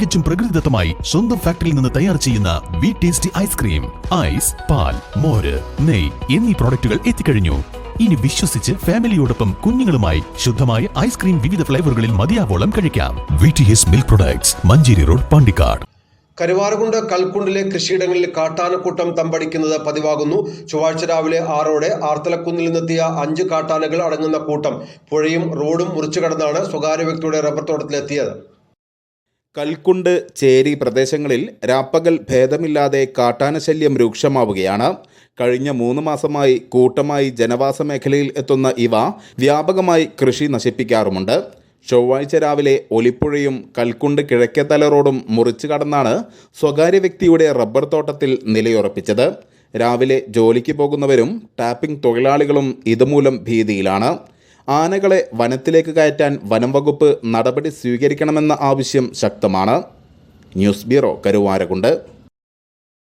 തികച്ചും പ്രകൃതിദത്തമായി സ്വന്തം ഫാക്ടറിയിൽ നിന്ന് തയ്യാർ ചെയ്യുന്ന വി ടേസ്റ്റി ഐസ്ക്രീം ഐസ് പാൽ മോര് നെയ് എന്നീ പ്രോഡക്റ്റുകൾ എത്തിക്കഴിഞ്ഞു. ഇനി വിശ്വസിച്ച് ഫാമിലിയോടൊപ്പം കുഞ്ഞുങ്ങളുമായി ശുദ്ധമായ ഐസ്ക്രീം വിവിധ ഫ്ലേവറുകളിൽ മതിയാവോളം കഴിക്കാം. V T S milk products Manjeri road Pandikkad. Karuvarakundu കൽക്കുണ്ടിലെ കൃഷിയിടങ്ങളിൽ കാട്ടാനക്കൂട്ടം തമ്പടിക്കുന്നത് പതിവാകുന്നു. ചൊവ്വാഴ്ച രാവിലെ ആറോടെ ആർത്തലക്കുന്നിൽ നിന്നെത്തിയ അഞ്ച് കാട്ടാനകൾ അടങ്ങുന്ന കൂട്ടം പുഴയും റോഡും മുറിച്ചു കടന്നാണ് സ്വകാര്യ വ്യക്തിയുടെ റബ്ബർ തോട്ടത്തിലെത്തിയത്. കൽക്കുണ്ട് ചേരി പ്രദേശങ്ങളിൽ രാപ്പകൽ ഭേദമില്ലാതെ കാട്ടാനശല്യം രൂക്ഷമാവുകയാണ്. കഴിഞ്ഞ മൂന്ന് മാസമായി കൂട്ടമായി ജനവാസ മേഖലയിൽ എത്തുന്ന ഇവ വ്യാപകമായി കൃഷി നശിപ്പിക്കാറുമുണ്ട്. ചൊവ്വാഴ്ച രാവിലെ ഒലിപ്പുഴയും കൽക്കുണ്ട് കിഴക്കേത്തല റോഡും മുറിച്ചു കടന്നാണ് സ്വകാര്യ വ്യക്തിയുടെ റബ്ബർ തോട്ടത്തിൽ നിലയുറപ്പിച്ചത്. രാവിലെ ജോലിക്ക് പോകുന്നവരും ടാപ്പിംഗ് തൊഴിലാളികളും ഇതുമൂലം ഭീതിയിലാണ്. ആനകളെ വനത്തിലേക്ക് കയറ്റാൻ വനം വകുപ്പ് നടപടി സ്വീകരിക്കണമെന്ന ആവശ്യം ശക്തമാണ്. News bureau Karuvarakundu.